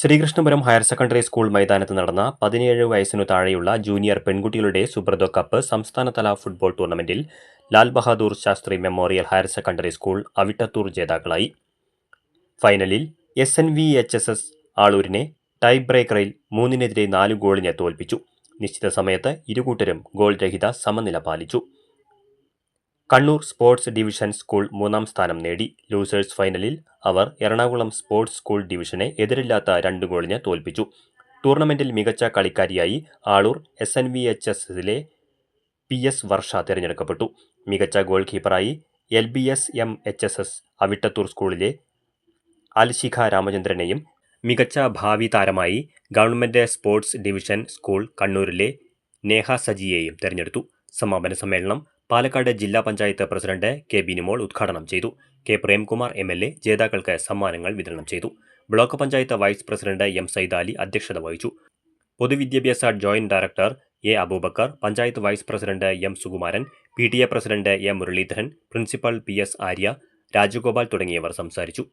Sreekrishnapuram higher secondary school മൈതാനത്ത് നടന്ന പതിനേഴ് വയസ്സിനു താഴെയുള്ള ജൂനിയർ പെൺകുട്ടികളുടെ സുബ്രതോ കപ്പ് സംസ്ഥാനതല ഫുട്ബോൾ ടൂർണമെന്റിൽ Lal Bahadur Shastri memorial higher secondary school Avittathur ജേതാക്കളായി. ഫൈനലിൽ S N V H S S ആളൂരിനെ tie ബ്രേക്കറിൽ മൂന്നിനെതിരെ നാല് ഗോളിനെ തോൽപ്പിച്ചു. നിശ്ചിത സമയത്ത് ഇരുകൂട്ടരും ഗോൾ രഹിത സമനില പാലിച്ചു. കണ്ണൂർ സ്പോർട്സ് ഡിവിഷൻ സ്കൂൾ മൂന്നാം സ്ഥാനം നേടി. ലൂസേഴ്സ് ഫൈനലിൽ അവർ എറണാകുളം സ്പോർട്സ് സ്കൂൾ ഡിവിഷനെ എതിരില്ലാത്ത രണ്ട് ഗോളിന് തോൽപ്പിച്ചു. ടൂർണമെന്റിൽ മികച്ച കളിക്കാരിയായി Aloor S N V H S എസിലെ പി എസ് വർഷ തിരഞ്ഞെടുക്കപ്പെട്ടു. മികച്ച goal കീപ്പറായി L B S M H S S Avittathur സ്കൂളിലെ അൽശിഖ രാമചന്ദ്രനെയും മികച്ച ഭാവി താരമായി ഗവൺമെന്റ് സ്പോർട്സ് ഡിവിഷൻ സ്കൂൾ കണ്ണൂരിലെ നേഹ സജിയെയും തിരഞ്ഞെടുത്തു. സമാപന സമ്മേളനം പാലക്കാട് ജില്ലാ പഞ്ചായത്ത് പ്രസിഡന്റ് കെ ബിനിമോൾ ഉദ്ഘാടനം ചെയ്തു. K Premkumar M L A ജേതാക്കൾക്ക് സമ്മാനങ്ങൾ വിതരണം ചെയ്തു. Block panchayat vice president M Saidali അധ്യക്ഷത വഹിച്ചു. പൊതുവിദ്യാഭ്യാസ joint director A Abubakar panchayat vice president M Sukumaran P T A president A Muraleedharan principal P S Arya Rajagopal തുടങ്ങിയവർ സംസാരിച്ചു.